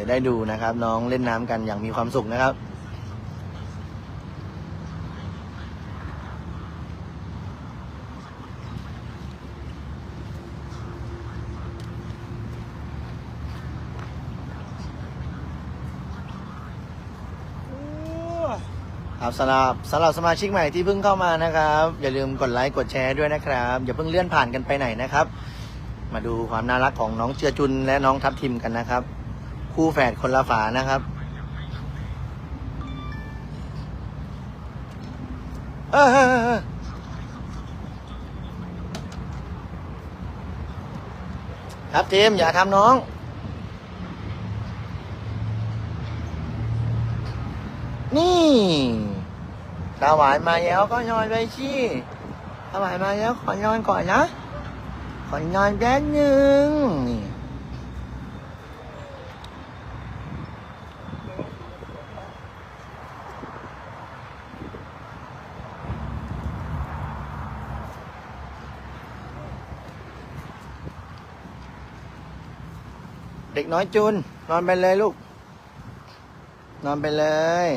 จะได้ดูนะครับ น้องเล่นน้ำกันอย่างมีความสุขนะครับครับสำหรับสำหรับสมาชิกใหม่ที่เพิ่งเข้ามานะครับ อย่าลืมกดไลค์กดแชร์ด้วยนะครับ อย่าเพิ่งเลื่อนผ่านกันไปไหนนะครับ มาดูความน่ารักของน้องเจือจุนและน้องทับทิมกันนะครับ คู่แฝดคนละฝานะครับ เออเออเออเออทับทิมอย่าทำน้องนี่ตาหวานมาแล้วก็นอนไปสิตาหวานมาแล้วขอนอนก่อนนะ ขอนอนแป๊บหนึ่งนี่ เด็กน้อยจุน นอนไปเลยลูก นอนไปเลย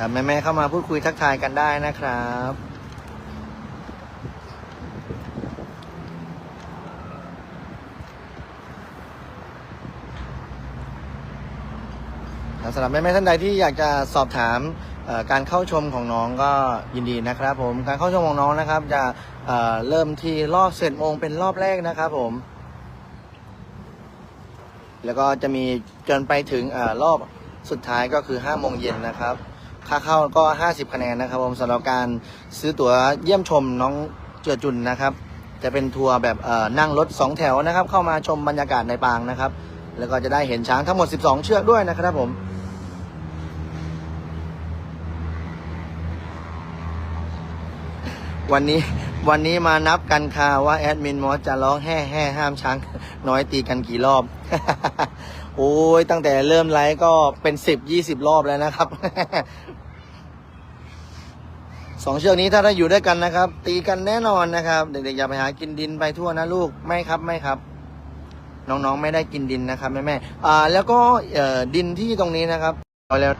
ครับแม่ ๆ เข้ามาพูดคุยทักทายกันได้นะครับสำหรับแม่ๆท่านใดที่อยากจะสอบถามการเข้าชมของน้องก็ยินดีนะครับ ผมการเข้าชมของน้องนะครับ จะเเริ่มที่รอบเสร็จโมงเป็นรอบแรกนะครับผม แล้วก็จะมีจนไปถึงอรอบสุดท้ายก็คือ5โมงเย็นนะครับ ค่าเข้าก็ 50 คะแนนนะครับผมสำหรับการซื้อตั๋วเยี่ยมชมน้องเจือจุนนะครับ จะเป็นทัวร์แบบนั่งรถ 2 แถวนะครับ เข้ามาชมบรรยากาศในปางนะครับ แล้วก็จะได้เห็นช้างทั้งหมด 12 เชือกด้วยนะครับผมวันนี้ วันนี้มานับกันค่ะว่าแอดมินมอสจะร้องแห่แห่ห้ามช้างน้อยตีกันกี่รอบ โอ้ยตั้งแต่เริ่มไลฟ์ก็เป็นสิบยี่สิบรอบแล้วนะครับ สองเชือกนี้ถ้าได้อยู่ด้วยกันนะครับ ตีกันแน่นอนนะครับ เด็กๆอย่าไปหากินดินไปทั่วนะลูกไม่ครับไม่ครับ น้องๆไม่ได้กินดินนะครับแม่ๆอ่า แล้วก็เอ่อดินที่ตรงนี้นะครับเอาแล้ว